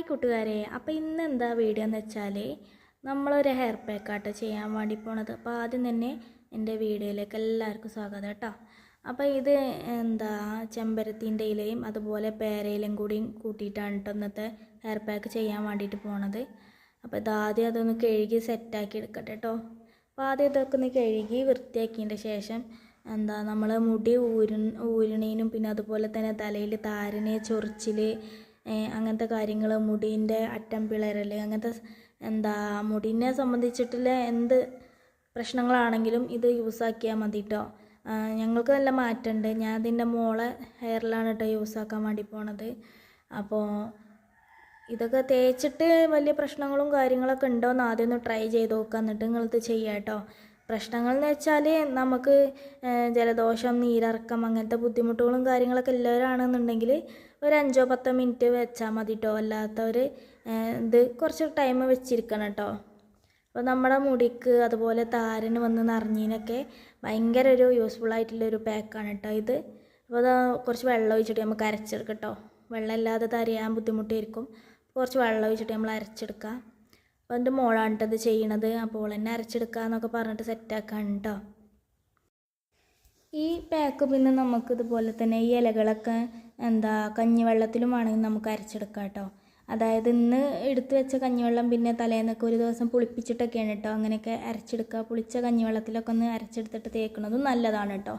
Hi കൂട്ടുകാരെ. അപ്പോൾ ഇന്ന് എന്താ വീഡിയോ എന്ന് വെച്ചാൽ നമ്മളൊരു ഹെയർ പാക്കാട്ട് ചെയ്യാൻ വേണ്ടി പോണത്. അപ്പോൾ ആദ്യം തന്നെ എന്റെ വീഡിയോയിലേക്ക് എല്ലാവർക്കും സ്വാഗതം കേട്ടോ. അപ്പോൾ ഇത് എന്താ ചെമ്പരത്തിന്റെ ഇലയും അതുപോലെ പേരയിലും കൂടി കൂട്ടിയിട്ടാണ് കേട്ടോ ഇന്നത്തെ ഹെയർ പാക്ക് ചെയ്യാൻ വേണ്ടിയിട്ട് പോണത്. അപ്പോൾ ഇതാദ്യം അതൊന്ന് കഴുകി സെറ്റാക്കി എടുക്കട്ടെ കേട്ടോ അപ്പോൾ ആദ്യം ഇതൊക്കെ ഒന്ന് കഴുകി വൃത്തിയാക്കിയതിന്റെ ശേഷം എന്താ നമ്മൾ മുടി ഊരു ഊരണേനും പിന്നെ അതുപോലെ തന്നെ തലയിൽ താരനെ ചൊറിച്ചിൽ അങ്ങനത്തെ കാര്യങ്ങൾ മുടീന്റെ അറ്റം പിളരൽ അങ്ങനത്തെ എന്താ മുടിനെ സംബന്ധിച്ചിട്ടുള്ള എന്ത് പ്രശ്നങ്ങളാണെങ്കിലും ഇത് യൂസാക്കിയാൽ മതി കേട്ടോ ഞങ്ങൾക്ക് നല്ല മാറ്റമുണ്ട് ഞാൻ അതിന്റെ മോളെ ഹെയറിലാണ് കേട്ടോ യൂസാക്കാൻ വേണ്ടി പോണത്. അപ്പോൾ ഇതൊക്കെ തേച്ചിട്ട് വലിയ പ്രശ്നങ്ങളും കാര്യങ്ങളൊക്കെ ഉണ്ടോയെന്ന് ആദ്യം ഒന്ന് ട്രൈ ചെയ്ത് നോക്കുക എന്നിട്ട് നിങ്ങളിത് ചെയ്യാം കേട്ടോ പ്രശ്നങ്ങൾ എന്ന് വെച്ചാൽ നമുക്ക് ജലദോഷം നീരിറക്കം അങ്ങനത്തെ ബുദ്ധിമുട്ടുകളും കാര്യങ്ങളൊക്കെ എല്ലാവരാണെന്നുണ്ടെങ്കിൽ ഒരു അഞ്ചോ പത്തോ മിനിറ്റ് വെച്ചാൽ മതി കേട്ടോ അല്ലാത്തവർ ഇത് കുറച്ച് ടൈം വെച്ചിരിക്കണം കേട്ടോ അപ്പോൾ നമ്മുടെ മുടിക്ക് അതുപോലെ താരന് വന്ന് നിറഞ്ഞതിനൊക്കെ ഭയങ്കര ഒരു യൂസ്ഫുൾ ആയിട്ടുള്ള ഒരു പാക്കാണ് കേട്ടോ ഇത്. അപ്പോൾ അത് കുറച്ച് വെള്ളം ഒഴിച്ചിട്ട് നമുക്ക് അരച്ചെടുക്കാം കേട്ടോ വെള്ളം ഇല്ലാതെ തരയാൻ ബുദ്ധിമുട്ടായിരിക്കും. കുറച്ച് വെള്ളം ഒഴിച്ചിട്ട് നമ്മൾ അരച്ചെടുക്കാം. അപ്പോൾ എന്റെ മോളാണ് കേട്ടോ ഇത് ചെയ്യണത്. അപ്പോൾ തന്നെ അരച്ചെടുക്കുക എന്നൊക്കെ പറഞ്ഞിട്ട് സെറ്റാക്കാണ് കേട്ടോ ഈ പാക്ക് പിന്നെ നമുക്ക് ഇതുപോലെ തന്നെ ഈ ഇലകളൊക്കെ എന്താ കഞ്ഞിവെള്ളത്തിലും വേണമെങ്കിൽ നമുക്ക് അരച്ചെടുക്കാം കേട്ടോ. അതായത് ഇന്ന് എടുത്തു വെച്ച കഞ്ഞിവെള്ളം പിന്നെ തലേന്നൊക്കെ ഒരു ദിവസം പുളിപ്പിച്ചിട്ടൊക്കെയാണ് കേട്ടോ. അങ്ങനെയൊക്കെ അരച്ചെടുക്കുക. പുളിച്ച കഞ്ഞിവെള്ളത്തിലൊക്കെ ഒന്ന് അരച്ചെടുത്തിട്ട് തേക്കുന്നതും നല്ലതാണ് കേട്ടോ.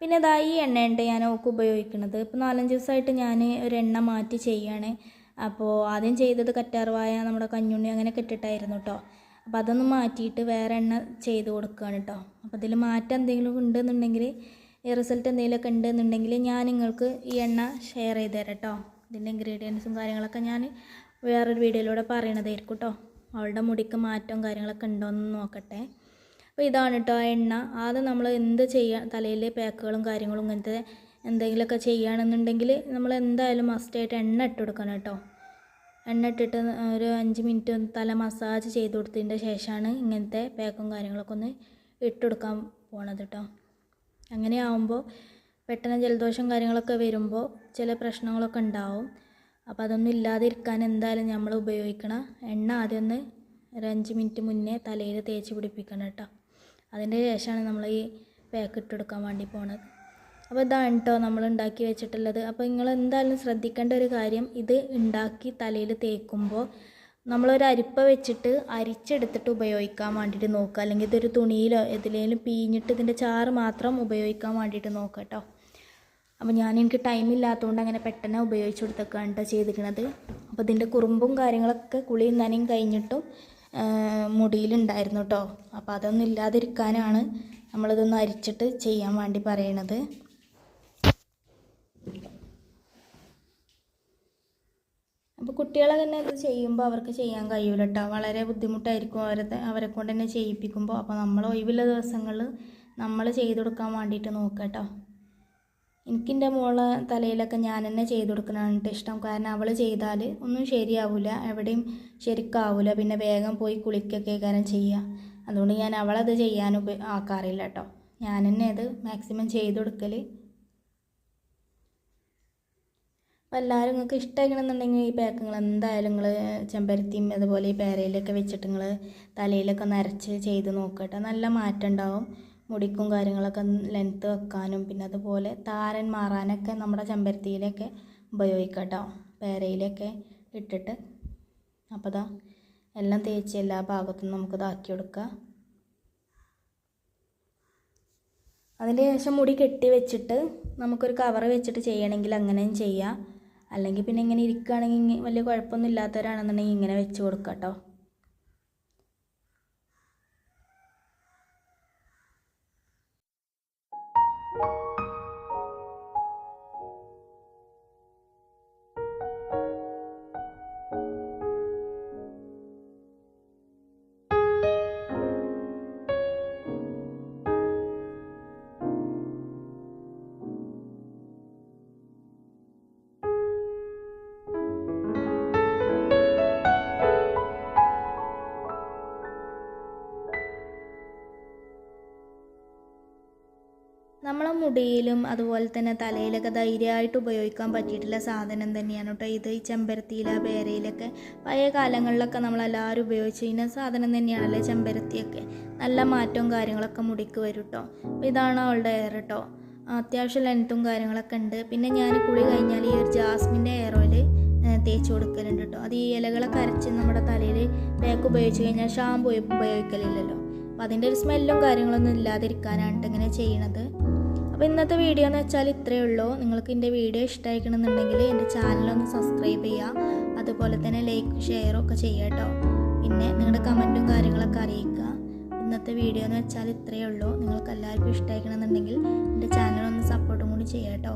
പിന്നെ ഇതാ ഈ എണ്ണയുണ്ട് ഞാൻ ഒക്കെ ഉപയോഗിക്കുന്നത്. ഇപ്പോൾ നാലഞ്ച് ദിവസമായിട്ട് ഞാൻ ഒരു എണ്ണ മാറ്റി ചെയ്യാണ് അപ്പോൾ ആദ്യം ചെയ്തത് കറ്റാർവായ നമ്മുടെ കഞ്ഞുണ്ണി അങ്ങനെയൊക്കെ ഇട്ടിട്ടായിരുന്നു കേട്ടോ. അപ്പോൾ അതൊന്ന് മാറ്റിയിട്ട് വേറെ എണ്ണ ചെയ്ത് കൊടുക്കുകയാണ് കേട്ടോ. അപ്പോൾ ഇതിൽ മാറ്റം എന്തെങ്കിലും ഉണ്ടെന്നുണ്ടെങ്കിൽ ഈ റിസൾട്ട് എന്തെങ്കിലുമൊക്കെ ഉണ്ടെന്നുണ്ടെങ്കിൽ ഞാൻ നിങ്ങൾക്ക് ഈ എണ്ണ ഷെയർ ചെയ്ത് തരാം കേട്ടോ ഇതിന്റെ ഇൻഗ്രീഡിയൻസും കാര്യങ്ങളൊക്കെ ഞാൻ വേറൊരു വീഡിയോയിലൂടെ പറയണതായിരിക്കും കേട്ടോ അവളുടെ മുടിക്ക് മാറ്റവും കാര്യങ്ങളൊക്കെ ഉണ്ടോ എന്ന് നോക്കട്ടെ. അപ്പോൾ ഇതാണ് കേട്ടോ ആ എണ്ണ. ആദ്യം നമ്മൾ എന്ത് ചെയ്യുക തലയിൽ പാക്കുകളും കാര്യങ്ങളും ഇങ്ങനത്തെ എന്തെങ്കിലുമൊക്കെ ചെയ്യുകയാണെന്നുണ്ടെങ്കിൽ നമ്മൾ എന്തായാലും മസ്റ്റായിട്ട് എണ്ണ ഇട്ട് കൊടുക്കണം കേട്ടോ എണ്ണ ഇട്ടിട്ട് ഒരു അഞ്ച് മിനിറ്റ് തല മസാജ് ചെയ്ത് കൊടുത്തതിന്റെ ശേഷമാണ് ഇങ്ങനത്തെ പാക്കും കാര്യങ്ങളൊക്കെ ഒന്ന് ഇട്ട് കൊടുക്കാൻ പോണത് കേട്ടോ അങ്ങനെ ആവുമ്പോൾ പെട്ടെന്ന് ജലദോഷം കാര്യങ്ങളൊക്കെ വരുമ്പോൾ ചില പ്രശ്നങ്ങളൊക്കെ ഉണ്ടാവും. അപ്പോൾ അതൊന്നും ഇല്ലാതിരിക്കാൻ എന്തായാലും നമ്മൾ ഉപയോഗിക്കണം എണ്ണ ആദ്യം ഒന്ന് ഒരു അഞ്ച് മിനിറ്റ് മുന്നേ തലയിൽ തേച്ച് പിടിപ്പിക്കണം കേട്ടോ. അതിന്റെ ശേഷമാണ് നമ്മൾ ഈ പാക്ക് ഇട്ട് കൊടുക്കാൻ വേണ്ടി പോണത്. അപ്പോൾ ഇതാണ് കേട്ടോ നമ്മൾ ഉണ്ടാക്കി വെച്ചിട്ടുള്ളത്. അപ്പോൾ നിങ്ങൾ എന്തായാലും ശ്രദ്ധിക്കേണ്ട ഒരു കാര്യം ഇത് ഉണ്ടാക്കി തലയിൽ തേക്കുമ്പോൾ നമ്മളൊരു അരിപ്പ വെച്ചിട്ട് അരിച്ചെടുത്തിട്ട് ഉപയോഗിക്കാൻ വേണ്ടിയിട്ട് നോക്കുക. അല്ലെങ്കിൽ ഇതൊരു തുണിയിലോ എതിലേലും പീഞ്ഞിട്ട് ഇതിന്റെ ചാറ് മാത്രം ഉപയോഗിക്കാൻ വേണ്ടിയിട്ട് നോക്കുക കേട്ടോ അപ്പോൾ ഞാൻ എനിക്ക് ടൈം ഇല്ലാത്തതുകൊണ്ട് അങ്ങനെ പെട്ടെന്ന് ഉപയോഗിച്ച് കൊടുത്തൊക്കെയാണ് കേട്ടോ ചെയ്തിരിക്കണത് അപ്പോൾ ഇതിന്റെ കുറുമ്പും കാര്യങ്ങളൊക്കെ കുളിയും നനയും കഴിഞ്ഞിട്ടും മുടിയിലുണ്ടായിരുന്നു കേട്ടോ അപ്പോൾ അതൊന്നും ഇല്ലാതിരിക്കാനാണ് നമ്മളിതൊന്ന് അരിച്ചിട്ട് ചെയ്യാൻ വേണ്ടി പറയണത്. അപ്പോൾ കുട്ടികളെ തന്നെ ഇത് ചെയ്യുമ്പോൾ അവർക്ക് ചെയ്യാൻ കഴിയൂല കേട്ടോ വളരെ ബുദ്ധിമുട്ടായിരിക്കും അവരെ അവരെ കൊണ്ട് തന്നെ ചെയ്യിപ്പിക്കുമ്പോൾ അപ്പോൾ നമ്മൾ ഒഴിവുള്ള ദിവസങ്ങളിൽ നമ്മൾ ചെയ്തു കൊടുക്കാൻ വേണ്ടിയിട്ട് നോക്കുക കേട്ടോ എനിക്കെന്റെ മോളെ തലയിലൊക്കെ ഞാൻ തന്നെ ചെയ്തു കൊടുക്കണതാണ് ഇഷ്ടം. കാരണം അവൾ ചെയ്താൽ ഒന്നും ശരിയാവില്ല എവിടെയും ശരിക്കാവില്ല പിന്നെ വേഗം പോയി കുളിക്കൊക്കെ കാരണം ചെയ്യുക അതുകൊണ്ട് ഞാൻ അവളത് ചെയ്യാൻ ഉപ ആക്കാറില്ല കേട്ടോ ഞാൻ തന്നെ അത് മാക്സിമം ചെയ്തു കൊടുക്കൽ എല്ലാവരും നിങ്ങൾക്ക് ഇഷ്ടമാക്കണമെന്നുണ്ടെങ്കിൽ ഈ പാക്ക് നിങ്ങൾ എന്തായാലും നിങ്ങൾ ചെമ്പരത്തിയും അതുപോലെ ഈ പേരയിലൊക്കെ വെച്ചിട്ട് നിങ്ങൾ തലയിലൊക്കെ നരച്ച് ചെയ്ത് നോക്കട്ടെ. നല്ല മാറ്റം ഉണ്ടാവും. മുടിക്കും കാര്യങ്ങളൊക്കെ ലെങ്ത്ത് വെക്കാനും പിന്നെ അതുപോലെ താരൻ മാറാനൊക്കെ നമ്മുടെ ചെമ്പരത്തിയിലൊക്കെ ഉപയോഗിക്കട്ടോ. കേട്ടോ പേരയിലൊക്കെ ഇട്ടിട്ട്. അപ്പോൾ ദാ എല്ലാം തേച്ച് എല്ലാ ഭാഗത്തും നമുക്ക് ഇതാക്കി കൊടുക്കുക അതിന് ശേഷം മുടി കെട്ടി വെച്ചിട്ട് നമുക്കൊരു കവർ വെച്ചിട്ട് ചെയ്യണമെങ്കിൽ അങ്ങനെയും ചെയ്യാം. അല്ലെങ്കിൽ പിന്നെ ഇങ്ങനെ ഇരിക്കുകയാണെങ്കിൽ വലിയ കുഴപ്പമൊന്നും ഇല്ലാത്തവരാണെന്നുണ്ടെങ്കിൽ ഇങ്ങനെ വെച്ച് കൊടുക്കാം കേട്ടോ മുടിയിലും അതുപോലെ തന്നെ തലയിലൊക്കെ ധൈര്യമായിട്ട് ഉപയോഗിക്കാൻ പറ്റിയിട്ടുള്ള സാധനം തന്നെയാണ് കേട്ടോ ഇത്. ഈ ചെമ്പരത്തിയില പേരയിലൊക്കെ പഴയ കാലങ്ങളിലൊക്കെ നമ്മളെല്ലാവരും ഉപയോഗിച്ചിരുന്ന സാധനം തന്നെയാണല്ലേ ചെമ്പരത്തിയൊക്കെ. നല്ല മാറ്റവും കാര്യങ്ങളൊക്കെ മുടിക്ക് വരും കേട്ടോ. അപ്പോൾ ഇതാണ് അവളുടെ എയർ കേട്ടോ. അത്യാവശ്യം ലെങ്ത്തും കാര്യങ്ങളൊക്കെ ഉണ്ട്. പിന്നെ ഞാൻ കുളി കഴിഞ്ഞാൽ ഈ ഒരു ജാസ്മിന്റെ ഹെയർ ഓയിൽ തേച്ച് കൊടുക്കലുണ്ട് കേട്ടോ. അത് ഈ ഇലകളൊക്കെ അരച്ച് നമ്മുടെ തലയിൽ പാക്ക് ഉപയോഗിച്ച് കഴിഞ്ഞാൽ ഷാമ്പു ഉപയോഗിക്കലില്ലല്ലോ. അപ്പോൾ അതിന്റെ ഒരു സ്മെല്ലും കാര്യങ്ങളൊന്നും ഇല്ലാതിരിക്കാനാണ് ഇങ്ങനെ ചെയ്യണത് അപ്പോൾ ഇന്നത്തെ വീഡിയോ എന്ന് വെച്ചാൽ ഇത്രയേ ഉള്ളൂ. നിങ്ങൾക്ക് എന്റെ വീഡിയോ ഇഷ്ടമായിക്കണമെന്നുണ്ടെങ്കിൽ എന്റെ ചാനലൊന്ന് സബ്സ്ക്രൈബ് ചെയ്യുക. അതുപോലെ തന്നെ ലൈക്ക് ഷെയറും ഒക്കെ ചെയ്യുക കേട്ടോ. പിന്നെ നിങ്ങളുടെ കമന്റും കാര്യങ്ങളൊക്കെ അറിയിക്കുക. ഇന്നത്തെ വീഡിയോ എന്ന് വെച്ചാൽ ഇത്രയേ ഉള്ളൂ. നിങ്ങൾക്ക് എല്ലാവർക്കും ഇഷ്ടമായിക്കണമെന്നുണ്ടെങ്കിൽ എന്റെ ചാനലൊന്ന് സപ്പോർട്ടും കൂടി ചെയ്യാം കേട്ടോ.